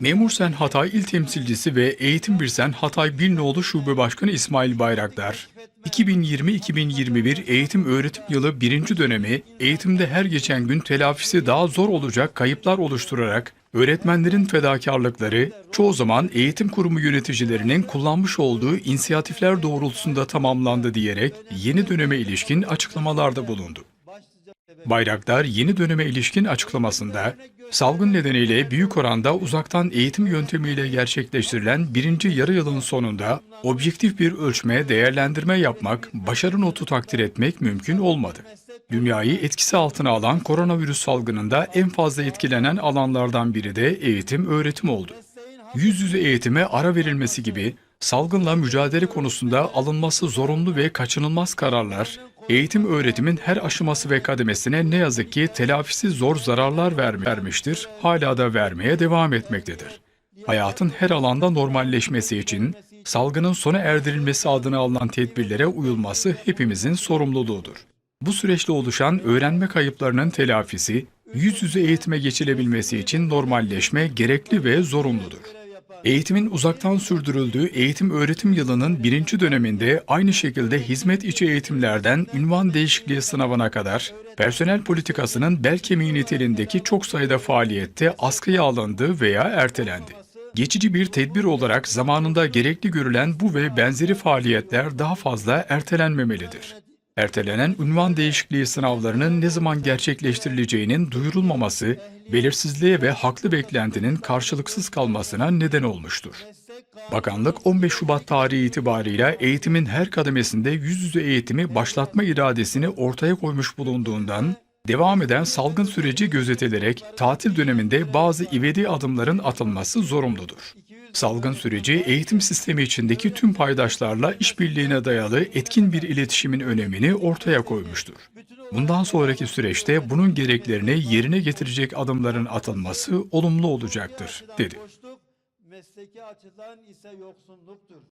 Memur Sen Hatay İl Temsilcisi ve Eğitim Birsen Hatay Bilnoğlu Şube Başkanı İsmail Bayraktar, 2020-2021 eğitim öğretim yılı birinci dönemi eğitimde her geçen gün telafisi daha zor olacak kayıplar oluşturarak öğretmenlerin fedakarlıkları çoğu zaman eğitim kurumu yöneticilerinin kullanmış olduğu inisiyatifler doğrultusunda tamamlandı diyerek yeni döneme ilişkin açıklamalarda bulundu. Bayraktar yeni döneme ilişkin açıklamasında salgın nedeniyle büyük oranda uzaktan eğitim yöntemiyle gerçekleştirilen birinci yarı yılın sonunda objektif bir ölçme, değerlendirme yapmak, başarı notu takdir etmek mümkün olmadı. Dünyayı etkisi altına alan koronavirüs salgınında en fazla etkilenen alanlardan biri de eğitim öğretim oldu. Yüz yüze eğitime ara verilmesi gibi salgınla mücadele konusunda alınması zorunlu ve kaçınılmaz kararlar, eğitim öğretimin her aşaması ve kademesine ne yazık ki telafisi zor zararlar vermi- vermiştir, hala da vermeye devam etmektedir. Hayatın her alanda normalleşmesi için salgının sona erdirilmesi adına alınan tedbirlere uyulması hepimizin sorumluluğudur. Bu süreçte oluşan öğrenme kayıplarının telafisi, yüz yüze eğitime geçilebilmesi için normalleşme gerekli ve zorunludur. Eğitimin uzaktan sürdürüldüğü eğitim öğretim yılının birinci döneminde aynı şekilde hizmet içi eğitimlerden ünvan değişikliği sınavına kadar personel politikasının bel kemiği niteliğindeki çok sayıda faaliyette askıya alındı veya ertelendi. Geçici bir tedbir olarak zamanında gerekli görülen bu ve benzeri faaliyetler daha fazla ertelenmemelidir. Ertelenen ünvan değişikliği sınavlarının ne zaman gerçekleştirileceğinin duyurulmaması, belirsizliğe ve haklı beklentinin karşılıksız kalmasına neden olmuştur. Bakanlık 15 Şubat tarihi itibarıyla eğitimin her kademesinde yüz yüze eğitimi başlatma iradesini ortaya koymuş bulunduğundan, devam eden salgın süreci gözetilerek tatil döneminde bazı ivedi adımların atılması zorunludur. Salgın süreci eğitim sistemi içindeki tüm paydaşlarla işbirliğine dayalı etkin bir iletişimin önemini ortaya koymuştur. Bundan sonraki süreçte bunun gereklerini yerine getirecek adımların atılması olumlu olacaktır, dedi. Mesleki açıdan ise yoksunluktur.